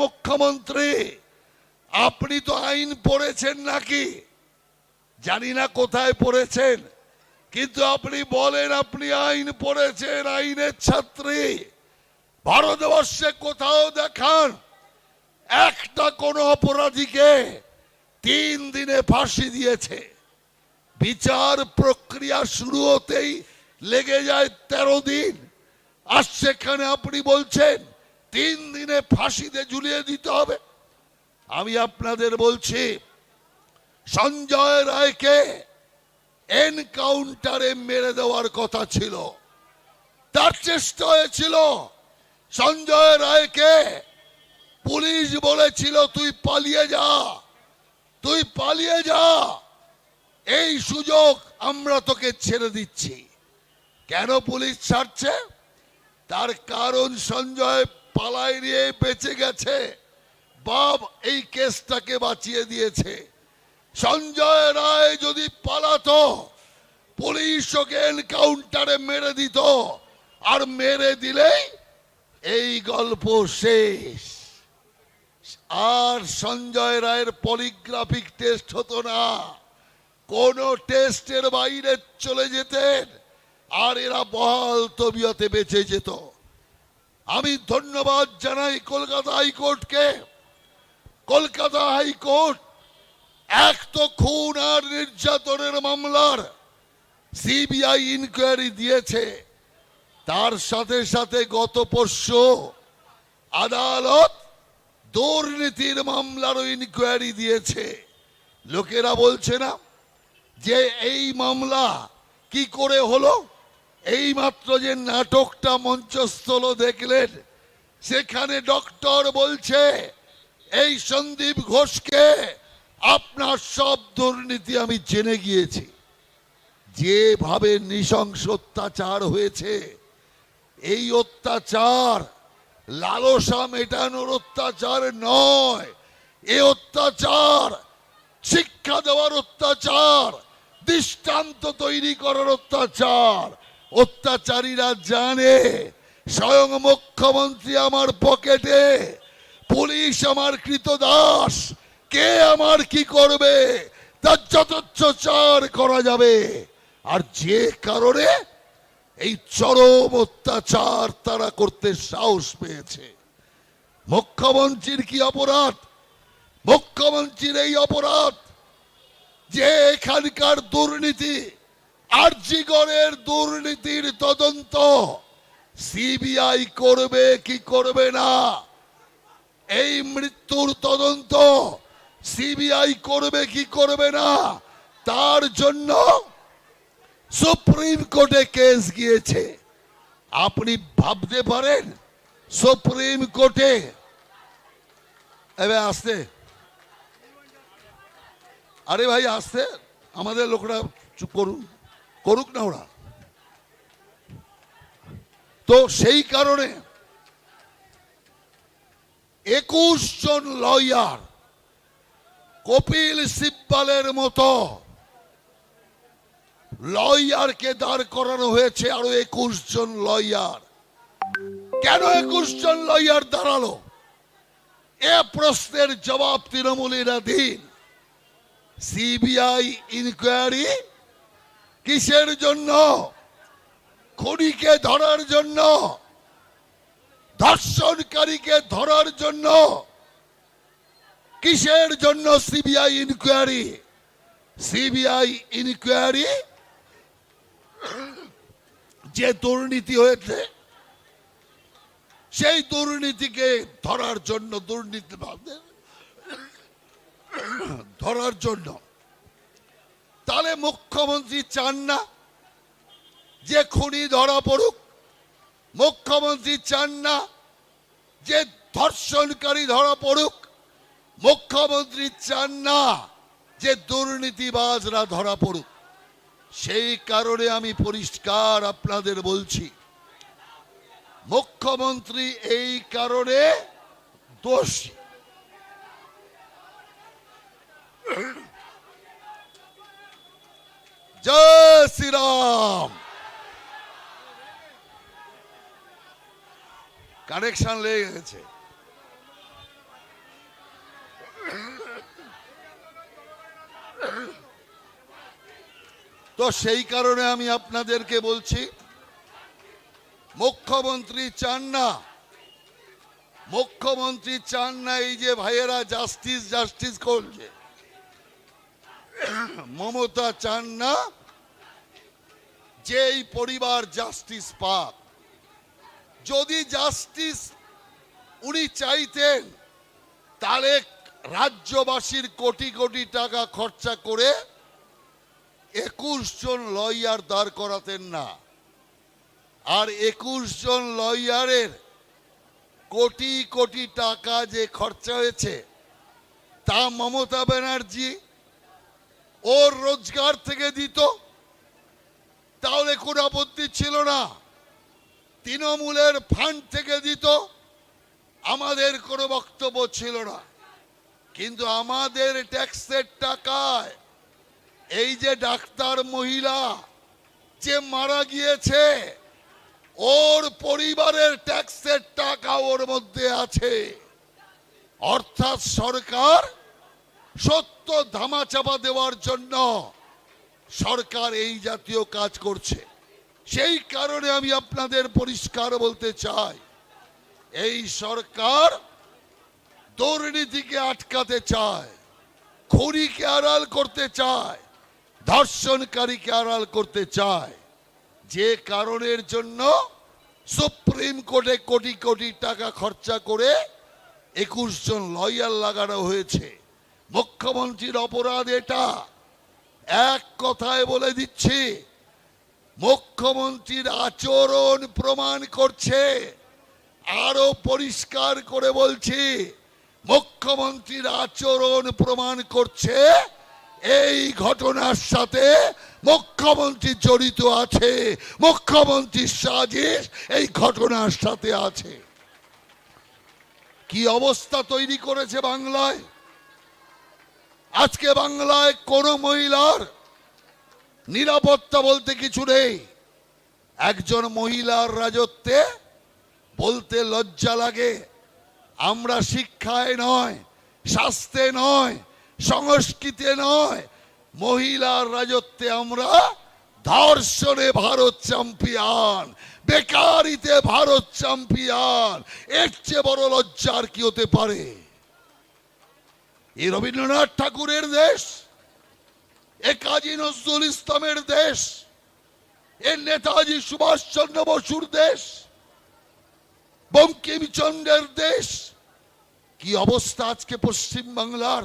মুখ্যমন্ত্রী, আপনি তো আইন পড়েছেন নাকি? জানি না কোথায় পড়েছেন, কিন্তু আপনি বলেন আপনি আইন পড়েছেন, আইনের ছাত্রী। ভারতবর্ষে কোথাও দেখান, একটা কোন অপরাধীকে তিন দিনে ফাঁসি দিয়েছে। বিচার প্রক্রিয়া শুরু হতেই লেগে যায় তেরো দিন। আর সেখানে আপনি বলছেন তিন দিনে ফাঁসিতে ঝুলিয়ে দিতে হবে। আমি আপনাদের বলছি, সঞ্জয় রায়কে এনকাউন্টারে মেরে দেওয়ার কথা ছিল। তার চেষ্টা হয়েছিল, সঞ্জয় রায়কে পুলিশ বলেছিল, তুই পালিয়ে যা, তুই পালিয়ে যা। এই সুযোগ আমরা তোকে ছেড়ে দিচ্ছি। কেন পুলিশ ছাড়ছে? তার কারণ সঞ্জয় পালাই নিয়ে বেঁচে গেছে। বাপ এই কেসটাকে বাঁচিয়ে দিয়েছে। সঞ্জয় রায় যদি পালাতো, পুলিশ ওকে এনকাউন্টারে মেরে দিত। আর মেরে দিলেই এই গল্প শেষ। আর সঞ্জয় রায়ের পলিগ্রাফিক টেস্ট হতো না। কোন টেস্টের বাইরে চলে যেতেন। আর এরা বহাল তবিয়তে বেঁচে যেত। আমি ধন্যবাদ জানাই কলকাতা হাইকোর্টকে। কলকাতা হাইকোর্ট এক তো খুন আর নির্যাতনের মামলার সিবিআই ইনকোয়ারি দিয়েছে। তার সাথে সাথে গত পরশু আদালত দুর্নীতির মামলারও ইনকোয়ারি দিয়েছে। লোকেরা বলছে না যে এই মামলা কি করে হলো? এই মাত্র যে নাটকটা মঞ্চস্থল দেখলেন, সেখানে ডক্টর বলছে, এই সন্দীপ ঘোষকে আপনার সব দুর্নীতি আমি জেনে গিয়েছি। যেভাবে নৃশংস অত্যাচার হয়েছে, এই অত্যাচার লালসা মেটানোর অত্যাচার নয়। এ অত্যাচার শিক্ষা দেওয়ার অত্যাচার, দৃষ্টান্ত তৈরি করার অত্যাচার অত্যাচারীরা জানে, স্বয়ং মুখ্যমন্ত্রী আমার পকেটে, পুলিশ আমার কৃতদাস, কে আমার কি করবে, তার যথোচ্চার করা যাবে। আর যে কারণে এই চরম অত্যাচার তারা করতে সাহস পেয়েছে। মুখ্যমন্ত্রীর কি অপরাধ? মুখ্যমন্ত্রীর এই অপরাধ যে এখানকার দুর্নীতি আর্জিগড়ের দুর্নীতির তদন্ত। সিবিআই করবে কি করবে না? এই মৃত্যুর তদন্ত সিবিআই করবে কি করবে না? তার জন্য সুপ্রিম কোর্টে কেস গিয়েছে। আপনি ভাবতে পারেন, সুপ্রিম কোর্টে? এবার আসতে। আরে ভাই, আসতে। আমাদের লোকরা চুপ করুন। করুক না ওরা। তো সেই কারণে একুশ জন লয়ার কপিল সিব্বালের মতো লয়ারকে দাঁড় করানো হয়েছে আরও একুশ জন লয়ার। কেন একুশ জন লয়ার দাঁড়াল? এ প্রশ্নের জবাব তৃণমূলীরা দিন সিবিআই ইনকোয়ারি কিসের জন্য? খুনিকে ধরার জন্য? ধর্ষণকারীকে ধরার জন্য? কিসের জন্য সিবিআই ইনকোয়ারি সিবিআই ইনকোয়ারি যে দুর্নীতি হয়েছে, সেই দুর্নীতিকে ধরার জন্য, দুর্নীতি ধরার জন্য। মুখ্যমন্ত্রী চান না, যে খুনি ধরা পড়ুক, মুখ্যমন্ত্রী চান না, যে ধর্ষণকারী ধরা পড়ুক, মুখ্যমন্ত্রী চান না, যে দুর্নীতিবাজরা ধরা পড়ুক। সেই কারণে আমি পরিষ্কার আপনাদের বলছি, মুখ্যমন্ত্রী এই কারণে দোষী। শ্রীরাম কানেকশন লেগে গেছে। তো সেই কারণে আমি আপনাদেরকে বলছি, মুখ্যমন্ত্রী চান না মুখ্যমন্ত্রী চান না এই যে ভাইয়েরা জাস্টিস জাস্টিস করছে, মমতা চান না যে এই পরিবার জাস্টিস পাক, যদি জাস্টিস উনি চাইতেন, তাহলে রাজ্যবাসীর কোটি কোটি টাকা খরচা করে একুশ জন লয়ার দাঁড় করাতেন না। আর একুশ জন লয়ারের কোটি কোটি টাকা যে খরচা হয়েছে, তা মমতা ব্যানার্জি ওর রোজগার থেকে দিত। তাহলে কোনো আপত্তি ছিল না। তৃণমূলের ফান্ড থেকে দিত, আমাদের কোনো বক্তব্য ছিল না। কিন্তু আমাদের ট্যাক্সের টাকায় এই যে ডাক্তার মহিলা যে মারা গিয়েছে, ওর পরিবারের ট্যাক্সের টাকা ওর মধ্যে আছে। অর্থাৎ সরকার সত্য ধামাচাপা দেওয়ার জন্য সরকার এই জাতীয় কাজ করছে। সেই কারণে আমি আপনাদের পরিষ্কার বলতে চাই, এই সরকার দুর্নীতিকে আটকাতে চায়, খুনিকে আড়াল করতে চায়, ধর্ষণকারীকে আড়াল করতে চায়। যে কারণের জন্য সুপ্রিম কোর্টে কোটি কোটি টাকা খরচা করে একুশ জন লয়ার লাগানো হয়েছে। মুখ্যমন্ত্রীর অপরাধ এটা। এক কথায় বলে দিচ্ছি, মুখ্যমন্ত্রীর আচরণ প্রমাণ করছে, আরও পরিষ্কার করে বলছি, মুখ্যমন্ত্রীর আচরণ প্রমাণ করছে, এই ঘটনার সাথে মুখ্যমন্ত্রী জড়িত আছে মুখ্যমন্ত্রীর সাজিশ এই ঘটনার সাথে আছে। কি অবস্থা তৈরি করেছে বাংলায়? আজকে বাংলায় কোন মহিলার নিরাপত্তা বলতে কিছু নেই। একজন মহিলার রাজত্বে বলতে লজ্জা লাগে। আমরা শিক্ষায় নয় স্বাস্থ্যে নয়, সংস্কৃতে নয়, মহিলার রাজত্বে আমরা ধর্ষণে ভারত চ্যাম্পিয়ন, বেকারিতে ভারত চ্যাম্পিয়ন। এর চেয়ে বড় লজ্জার কি হতে পারে? এই রবীন্দ্রনাথ ঠাকুরের দেশ, এ কাজী নজরুল ইসলামের দেশ, এ নেতাজি সুভাষচন্দ্র বসুর দেশ, বঙ্কিমচন্দ্রের দেশ। কি অবস্থা আজকে পশ্চিম বাংলার